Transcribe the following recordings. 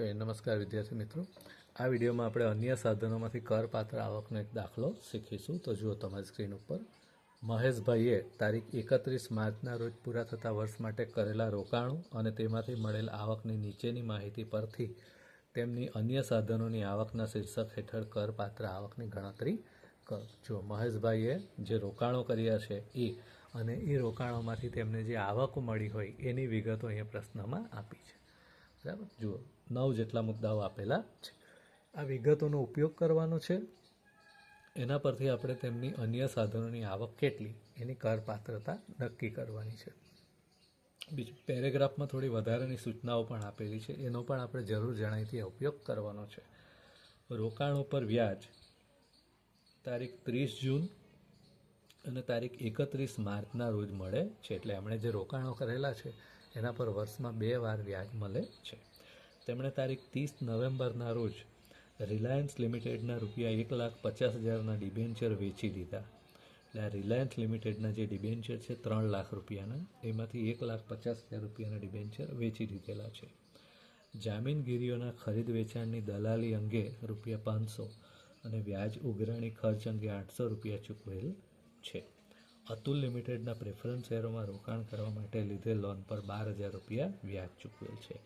નમસ્કાર વિદ્યાર્થી મિત્રો. આ વિડીયોમાં આપણે અન્ય સાધનોમાંથી કરપાત્ર આવકનો એક દાખલો શીખીશું. તો જુઓ તમારી સ્ક્રીન ઉપર. મહેશભાઈએ તારીખ એકત્રીસ માર્ચના રોજ પૂરા થતા વર્ષ માટે કરેલા રોકાણો અને તેમાંથી મળેલ આવકની નીચેની માહિતી પરથી તેમની અન્ય સાધનોની આવકના શીર્ષક હેઠળ કરપાત્ર આવકની ગણતરી કરો. જો મહેશભાઈએ જે રોકાણો કર્યા છે એ અને એ રોકાણોમાંથી તેમને જે આવક મળી હોય એની વિગતો અહીંયા પ્રશ્નમાં આપી છે. બરાબર? જુઓ નવ જેટલા મુદ્દાઓ આપેલા છે. આ વિગતોનો ઉપયોગ કરવાનો છે. એના પરથી આપણે તેમની અન્ય સાધનોની આવક કેટલી એની કરપાત્રતા નક્કી કરવાની છે. બીજું પેરેગ્રાફમાં થોડી વધારાની સૂચનાઓ પણ આપેલી છે. એનો પણ આપણે જરૂર જણાયથી ઉપયોગ કરવાનો છે. રોકાણો પર વ્યાજ તારીખ ત્રીસ જૂન અને તારીખ એકત્રીસ માર્ચના રોજ મળે છે. એટલે એમણે જે રોકાણો કરેલા છે એના પર વર્ષમાં બે વાર વ્યાજ મળે છે. તેમણે તારીખ ત્રીસ નવેમ્બરના રોજ રિલાયન્સ લિમિટેડના રૂપિયા એક લાખ પચાસ હજારના ડિબેન્ચર વેચી દીધા. એટલે આ રિલાયન્સ લિમિટેડના જે ડિબેન્ચર છે, ત્રણ લાખ રૂપિયાના, એમાંથી એક લાખ પચાસ હજાર રૂપિયાના ડિબેન્ચર વેચી દીધેલા છે. જામીનગીરીઓના ખરીદ વેચાણની દલાલી અંગે રૂપિયા પાંચસો અને વ્યાજ ઉઘરાણી ખર્ચ અંગે આઠસો રૂપિયા ચૂકવેલ છે. અતુલ લિમિટેડના પ્રેફરન્સ શેરોમાં રોકાણ કરવા માટે લીધેલ લોન પર બાર હજાર રૂપિયા વ્યાજ ચૂકવેલ છે.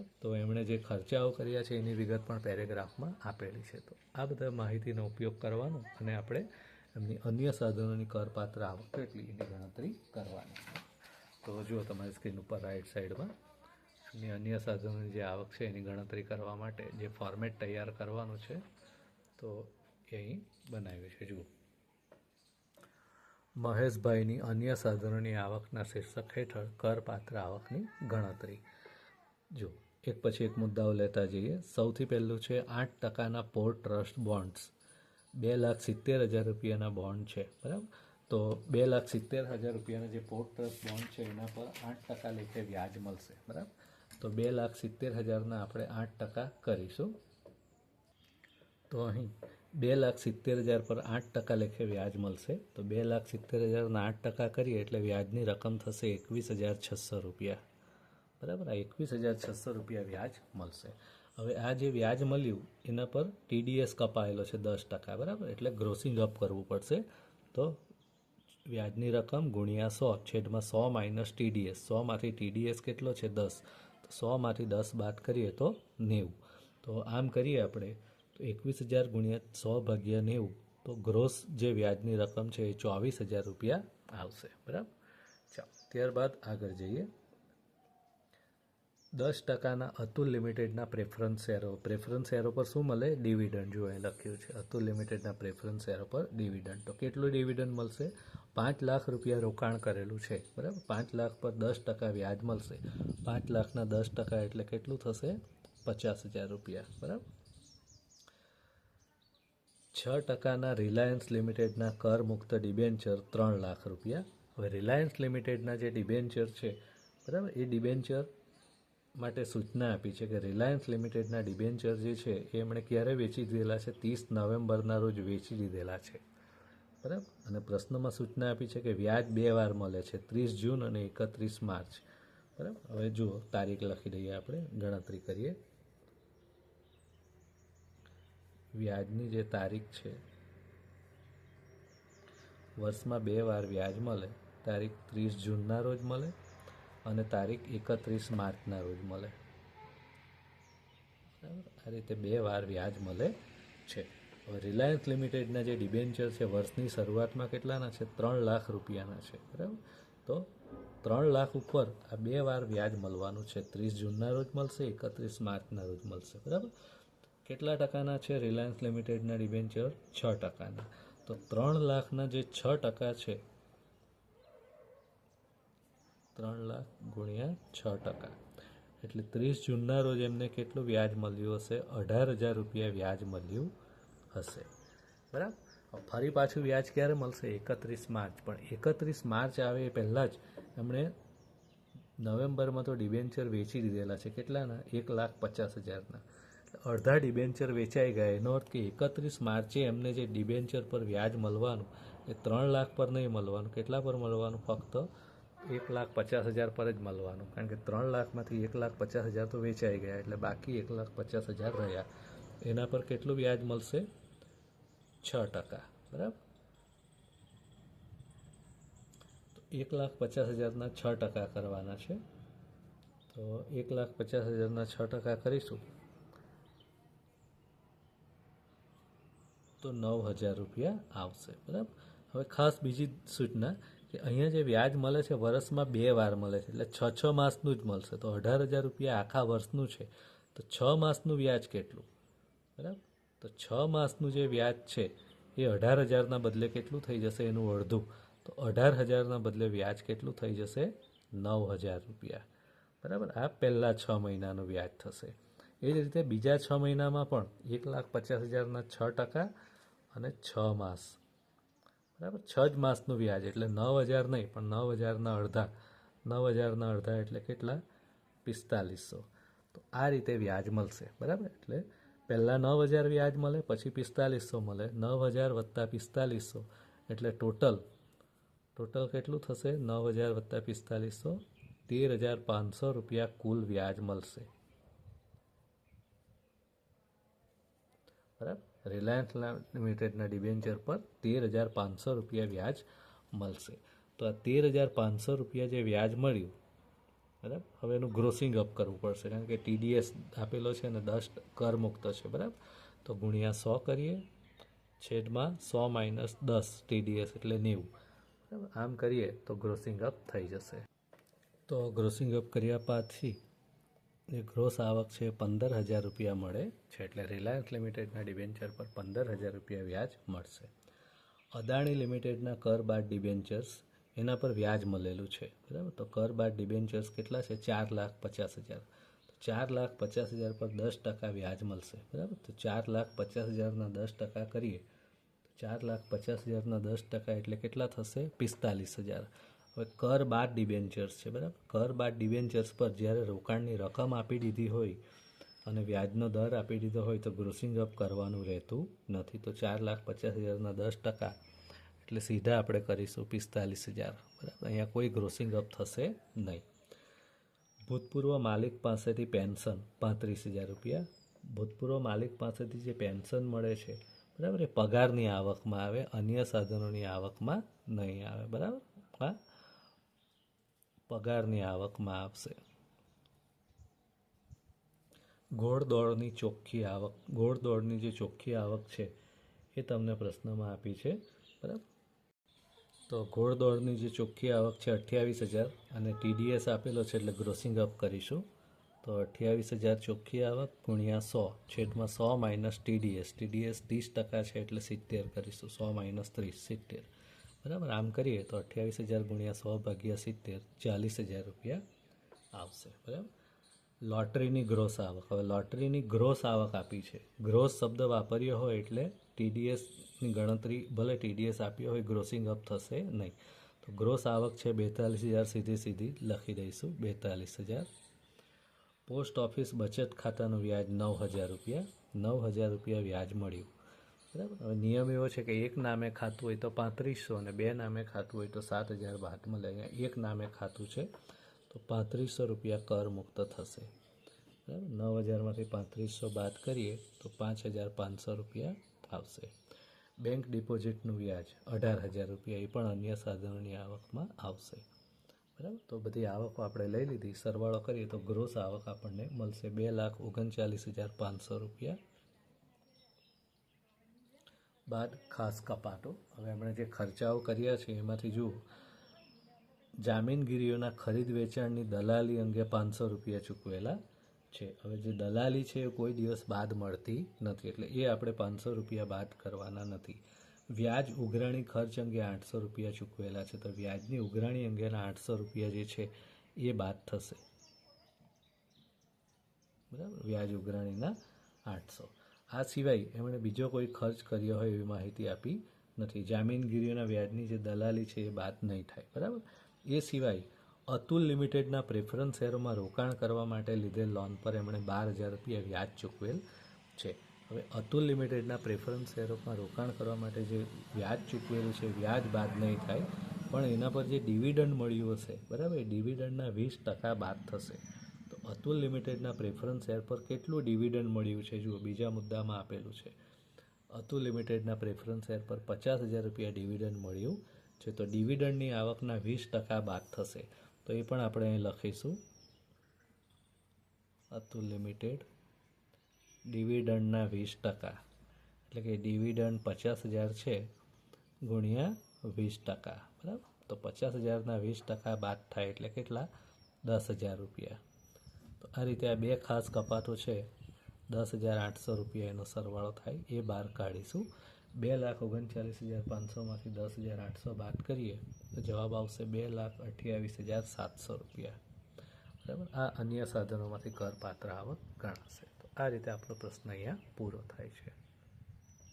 તો એમણે જે ખર્ચાઓ કર્યા છે એની વિગત પણ પેરેગ્રાફમાં આપેલી છે. તો આ બધા માહિતીનો ઉપયોગ કરવાનો અને આપણે એમની અન્ય સાધનોની કરપાત્ર આવક એટલી એની ગણતરી કરવાની. તો જુઓ તમારી સ્ક્રીન ઉપર રાઈટ સાઈડમાં એમની અન્ય સાધનોની જે આવક છે એની ગણતરી કરવા માટે જે ફોર્મેટ તૈયાર કરવાનું છે, તો એ અહીં બનાવ્યું છે. જુઓ. મહેશભાઈની અન્ય સાધનોની આવકના શીર્ષક હેઠળ કરપાત્ર આવકની ગણતરી. જો, એક પછી એક મુદ્દાઓ લેતા જઈએ. સૌથી પહેલું છે આઠ ટકાના પોર્ટ ટ્રસ્ટ બોન્ડ્સ. બે લાખ સિત્તેર હજાર રૂપિયાના બોન્ડ છે, બરાબર? તો બે લાખ સિત્તેર હજાર રૂપિયાના જે પોર્ટ ટ્રસ્ટ બોન્ડ છે, એના પર આઠ ટકા લેખે વ્યાજ મળશે, બરાબર? તો બે લાખ સિત્તેર હજારના આપણે આઠ ટકા કરીશું. તો અહીં બે લાખ સિત્તેર હજાર પર આઠ ટકા લેખે વ્યાજ મળશે. તો બે લાખ સિત્તેર હજારના આઠ ટકા કરીએ એટલે વ્યાજની રકમ થશે એકવીસ હજાર છસો રૂપિયા. બરાબર? આ એકવીસ હજાર છસો રૂપિયા વ્યાજ મળશે. હવે આ જે વ્યાજ મળ્યું, એના પર ટીડીએસ કપાયેલો છે દસ ટકા, બરાબર? એટલે ગ્રોસિંગ અપ કરવું પડશે. તો વ્યાજની રકમ ગુણ્યા સો છેદમાં સો માઇનસ ટીડીએસ સોમાંથી ટીડીએસ કેટલો છે? દસ. તો સોમાંથી દસ બાદ કરીએ તો નેવું. તો આમ કરીએ આપણે. તો એકવીસ હજાર ગુણ્યા સો ભાગ્યા નેવું. તો ગ્રોસ જે વ્યાજની રકમ છે એ ચોવીસ હજાર રૂપિયા આવશે. બરાબર? ચાલો, ત્યારબાદ આગળ જઈએ. દસ ટકાના અતુલ લિમિટેડના પ્રેફરન્સ શેરો. પ્રેફરન્સ શેરો પર શું મળે? ડિવિડન્ડ. જો અહીં લખ્યું છે, અતુલ લિમિટેડના પ્રેફરન્સ શેરો પર ડિવિડન્ડ. તો કેટલું ડિવિડન્ડ મળશે? પાંચ લાખ રૂપિયા રોકાણ કરેલું છે. બરાબર? પાંચ લાખ પર દસ ટકા વ્યાજ મળશે. પાંચ લાખના દસ ટકા એટલે કેટલું થશે? પચાસ હજાર રૂપિયા. બરાબર? છ ટકાના રિલાયન્સ લિમિટેડના કર મુક્ત ડિબેન્ચર ત્રણ લાખ રૂપિયા. હવે રિલાયન્સ લિમિટેડના જે ડિબેન્ચર છે, બરાબર? એ ડિબેન્ચર માટે સૂચના આપી છે કે રિલાયન્સ લિમિટેડના ડિબેન્ચર જે છે, એ એમણે ક્યારે વેચી દીધેલા છે? ત્રીસ નવેમ્બરના રોજ વેચી દીધેલા છે. બરાબર? અને પ્રશ્નમાં સૂચના આપી છે કે વ્યાજ બે વાર મળે છે, ત્રીસ જૂન અને એકત્રીસ માર્ચ. બરાબર? હવે જુઓ, તારીખ લખી દઈએ આપણે, ગણતરી કરીએ. વ્યાજની જે તારીખ છે, વર્ષમાં બે વાર વ્યાજ મળે, તારીખ ત્રીસ જૂનના રોજ મળે અને તારીખ એકત્રીસ માર્ચના રોજ મળે. બરાબર? આ રીતે બે વાર વ્યાજ મળે છે. રિલાયન્સ લિમિટેડના જે ડિબેન્ચર છે, વર્ષની શરૂઆતમાં કેટલાના છે? ત્રણ લાખ રૂપિયાના છે. બરાબર? તો ત્રણ લાખ ઉપર આ બે વાર વ્યાજ મળવાનું છે. ત્રીસ જૂનના રોજ મળશે, એકત્રીસ માર્ચના રોજ મળશે. બરાબર? કેટલા ટકાના છે રિલાયન્સ લિમિટેડના ડિબેન્ચર? છ ટકાના. તો ત્રણ લાખના જે છ ટકા છે ત્રણ લાખ ગુણ્યા છ ટકા. એટલે ત્રીસ જૂનના રોજ એમને કેટલું વ્યાજ મળ્યું હશે? અઢાર હજાર રૂપિયા વ્યાજ મળ્યું હશે. બરાબર? ફરી પાછું વ્યાજ ક્યારે મળશે? એકત્રીસ માર્ચ. પણ એકત્રીસ માર્ચ આવે એ પહેલાં જ એમણે નવેમ્બરમાં તો ડિબેન્ચર વેચી દીધેલા છે. કેટલાના? એક લાખ પચાસ હજારના. અડધા ડિબેન્ચર વેચાઈ ગયા. એનો અર્થ કે એકત્રીસ માર્ચે એમને જે ડિબેન્ચર પર વ્યાજ મળવાનું, એ ત્રણ લાખ પર નહીં મળવાનું. કેટલા પર મળવાનું? ફક્ત એક લાખ પચાસ હજાર પર જ મળવાનું. કારણ કે ત્રણ લાખમાંથી એક લાખ પચાસ હજાર તો વેચાઈ ગયા, એટલે બાકી એક લાખ પચાસ હજાર રહ્યા. એના પર કેટલું વ્યાજ મળશે? છ ટકા. બરાબર? તો એક લાખ પચાસ હજારના છ ટકા કરવાના છે. તો એક લાખ પચાસ હજારના છ ટકા કરીશું. તો નવ હજાર રૂપિયા આવશે. બરાબર? હવે ખાસ બીજી સૂચના. કે અહીંયા જે વ્યાજ મળે છે વર્ષમાં બે વાર મળે છે. એટલે છ છ માસનું જ મળશે. તો અઢાર હજાર રૂપિયા આખા વર્ષનું છે. તો છ માસનું વ્યાજ કેટલું? બરાબર? તો છ માસનું જે વ્યાજ છે, એ અઢાર હજારના બદલે કેટલું થઈ જશે? એનું અડધું. તો અઢાર હજારના બદલે વ્યાજ કેટલું થઈ જશે? નવ હજાર રૂપિયા. બરાબર? આ પહેલાં છ મહિનાનું વ્યાજ થશે. એ જ રીતે બીજા છ મહિનામાં પણ એક લાખ પચાસ હજારના છ ટકા અને છ માસ બરાબર? છ જ માસનું વ્યાજ એટલે નવ હજાર નહીં, પણ નવ હજારના અડધા. નવ હજારના અડધા એટલે કેટલા? પિસ્તાલીસો. તો આ રીતે વ્યાજ મળશે, બરાબર? એટલે પહેલાં નવ હજાર વ્યાજ મળે, પછી પિસ્તાલીસો મળે. નવ હજાર વત્તા પિસ્તાલીસો એટલે ટોટલ. ટોટલ કેટલું થશે? નવ હજાર વત્તા પિસ્તાલીસો. તેર હજાર પાંચસો રૂપિયા કુલ વ્યાજ મળશે. બરાબર? રિલાયન્સ લિમિટેડના ડિબેન્ચર પર તેર હજાર પાંચસો રૂપિયા વ્યાજ મળશે. તો આ તેર હજાર પાંચસો રૂપિયા જે વ્યાજ મળ્યું, બરાબર? હવે એનું ગ્રોસિંગ અપ કરવું પડશે. કારણ કે ટીડીએસ આપેલો છે અને દસ કર મુક્ત છે, બરાબર? તો ગુણ્યા સો કરીએ, છેદમાં સો માઇનસ દસ ટીડીએસ એટલે નેવું. બરાબર? આમ કરીએ તો ગ્રોસિંગ અપ થઈ જશે. તો ગ્રોસિંગ અપ કર્યા પછી જે ગ્રોસ આવક છે પંદર હજાર રૂપિયા મળે છે એટલે રિલાયન્સ લિમિટેડના ડિબેન્ચર પર પંદર હજાર રૂપિયા વ્યાજ મળશે. અદાણી લિમિટેડના કર બાદ ડિબેન્ચર્સ એના પર વ્યાજ મળેલું છે. બરાબર? તો કર બાદ ડિબેન્ચર્સ કેટલા છે? ચાર લાખ પચાસ હજાર. તો ચાર લાખ પચાસ હજાર પર દસ ટકા વ્યાજ મળશે. બરાબર? તો ચાર લાખ પચાસ હજારના દસ ટકા કરીએ. તો ચાર લાખ પચાસ હજારના દસ ટકા એટલે કેટલા થશે? પિસ્તાલીસ હજાર. હવે કર બાદ ડિબેન્ચર્સ છે, બરાબર? કર બાદ ડિબેન્ચર્સ પર જ્યારે રોકાણની રકમ આપી દીધી હોય અને વ્યાજનો દર આપી દીધો હોય તો ગ્રોસિંગ અપ કરવાનું રહેતું નથી. તો ચાર લાખ પચાસ હજારના દસ ટકા એટલે સીધા આપણે કરીશું પિસ્તાલીસ હજાર, બરાબર? અહીંયા કોઈ ગ્રોસિંગ અપ થશે નહીં. ભૂતપૂર્વ માલિક પાસેથી પેન્શન પાંત્રીસ હજાર રૂપિયા. ભૂતપૂર્વ માલિક પાસેથી જે પેન્શન મળે છે, બરાબર? એ પગારની આવકમાં આવે, અન્ય સાધનોની આવકમાં નહીં આવે, બરાબર? હા? પગારની આવકમાં આપશે. ઘોડદોડની ચોખ્ખી આવક ઘોડદોડની જે ચોખ્ખી આવક છે, એ તમને પ્રશ્નમાં આપી છે, બરાબર? તો ઘોડદોડની જે ચોખ્ખી આવક છે, અઠ્યાવીસ હજાર, અને ટીડીએસ આપેલો છે, એટલે ગ્રોસિંગ અપ કરીશું. તો અઠ્યાવીસ હજાર ચોખ્ખી આવક ગુણ્યા સો, છેદમાં સો માઇનસ ટીડીએસ ટીડીએસ ત્રીસ ટકા છે, એટલે સિત્તેર કરીશું. સો માઇનસ ત્રીસ, સિત્તેર. બરાબર? આમ કરીએ તો અઠ્યાવીસ હજાર ગુણ્યા સો ભાગ્યા સિત્તેર, ચાલીસ હજાર રૂપિયા આવશે, બરાબર? લોટરીની ગ્રોસ આવક. હવે લોટરીની ગ્રોસ આવક આપી છે. ગ્રોસ શબ્દ વાપર્યો હોય એટલે ટીડીએસની ગણતરી, ભલે ટીડીએસ આપ્યો હોય, ગ્રોસિંગ અપ થશે નહીં. તો ગ્રોસ આવક છે બેતાલીસ હજાર સીધી સીધી લખી દઈશું, બેતાલીસ હજાર. પોસ્ટ ઓફિસ બચત ખાતાનું વ્યાજ નવ હજાર રૂપિયા. નવ હજાર રૂપિયા વ્યાજ મળ્યું. બરાબર? હવે નિયમ એવો છે કે એક નામે ખાતું હોય તો પાંત્રીસો અને બે નામે ખાતું હોય તો સાત હજાર બાદમાં લઈ એક નામે ખાતું છે તો પાંત્રીસો રૂપિયા કર મુક્ત થશે. બરાબર? નવ હજારમાંથી પાંત્રીસો બાદ કરીએ તો પાંચ હજાર પાંચસો રૂપિયા આવશે. બેંક ડિપોઝિટનું વ્યાજ અઢાર હજાર રૂપિયા એ પણ અન્ય સાધનોની આવકમાં આવશે. બરાબર? તો બધી આવકો આપણે લઈ લીધી. સરવાળો કરીએ તો ગ્રોસ આવક આપણને મળશે બે લાખ ઓગણચાલીસ હજાર પાંચસો રૂપિયા બાદ ખાસ કપાટો હવે આપણે જે ખર્ચાઓ કર્યા છે, એમાંથી જુઓ. જામીનગીરીઓના ખરીદ વેચાણની દલાલી અંગે પાંચસો રૂપિયા ચૂકવેલા છે. હવે જે દલાલી છે, એ કોઈ દિવસ બાદ મળતી નથી. એટલે એ આપણે પાંચસો રૂપિયા બાદ કરવાના નથી. વ્યાજ ઉઘરાણી ખર્ચ અંગે આઠસો રૂપિયા ચૂકવેલા છે. તો વ્યાજની ઉઘરાણી અંગેના આઠસો રૂપિયા જે છે, એ બાદ થશે. બરાબર? વ્યાજ ઉઘરાણીના આઠસો. આ સિવાય એમણે બીજો કોઈ ખર્ચ કર્યો હોય એવી માહિતી આપી નથી. જામીનગીરીઓના વ્યાજની જે દલાલી છે એ બાદ નહીં થાય, બરાબર? એ સિવાય અતુલ લિમિટેડના પ્રેફરન્સ શેરોમાં રોકાણ કરવા માટે લીધેલ લોન પર એમણે બાર હજાર રૂપિયા વ્યાજ ચૂકવેલ છે. હવે અતુલ લિમિટેડના પ્રેફરન્સ શેરોમાં રોકાણ કરવા માટે જે વ્યાજ ચૂકવેલું છે, વ્યાજ બાદ નહીં થાય, પણ એના પર જે ડિવિડન્ડ મળ્યું હશે, બરાબર? એ ડિવિડન્ડના વીસ ટકા બાદ થશે. અતુલ લિમિટેડના પ્રેફરન્સ શેર પર કેટલું ડિવિડન્ડ મળ્યું છે? જુઓ, બીજા મુદ્દામાં આપેલું છે. અતુલ લિમિટેડના પ્રેફરન્સ શેર પર પચાસ હજાર રૂપિયા ડિવિડન્ડ મળ્યું છે. તો ડિવિડન્ડની આવકના વીસ ટકા બાદ થશે. તો એ પણ આપણે અહીં લખીશું. અતુલ લિમિટેડ ડિવિડન્ડના વીસ ટકા. એટલે કે ડિવિડન્ડ પચાસ હજાર છે ગુણ્યા વીસ ટકા. બરાબર? તો પચાસ હજારના વીસ ટકા બાદ થાય એટલે કેટલા? દસ હજાર રૂપિયા. તો આ રીતે આ બે ખાસ કપાતો છે. દસ હજાર આઠસો રૂપિયા એનો સરવાળો થાય, એ બહાર કાઢીશું. બે લાખ ઓગણચાલીસ હજાર પાંચસોમાંથી દસ હજાર આઠસો બાદ કરીએ, તો જવાબ આવશે બે લાખ અઠ્યાવીસ હજાર સાતસો રૂપિયા. બરાબર? આ અન્ય સાધનોમાંથી કરપાત્ર આવક ગણાશે. તો આ રીતે આપણો પ્રશ્ન અહીંયા પૂરો થાય છે.